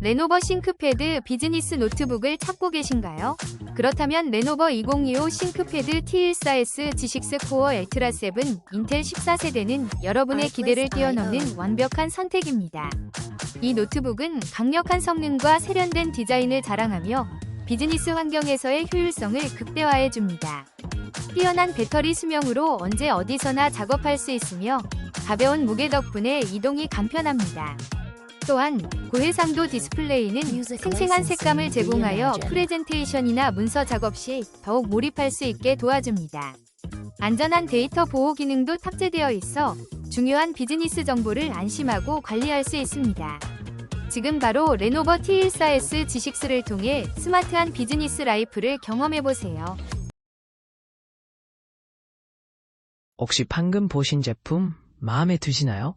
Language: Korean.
레노버 싱크패드 비즈니스 노트북을 찾고 계신가요? 그렇다면 레노버 2025 싱크패드 T14S G6 코어 엘트라 7 인텔 14세대는 여러분의 기대를 뛰어넘는 완벽한 선택입니다. 이 노트북은 강력한 성능과 세련된 디자인을 자랑하며 비즈니스 환경에서의 효율성을 극대화해 줍니다. 뛰어난 배터리 수명으로 언제 어디서나 작업할 수 있으며 가벼운 무게 덕분에 이동이 간편합니다. 또한 고해상도 디스플레이는 생생한 색감을 제공하여 프레젠테이션이나 문서 작업 시 더욱 몰입할 수 있게 도와줍니다. 안전한 데이터 보호 기능도 탑재되어 있어 중요한 비즈니스 정보를 안심하고 관리할 수 있습니다. 지금 바로 레노버 T14S G6를 통해 스마트한 비즈니스 라이프를 경험해보세요. 혹시 방금 보신 제품 마음에 드시나요?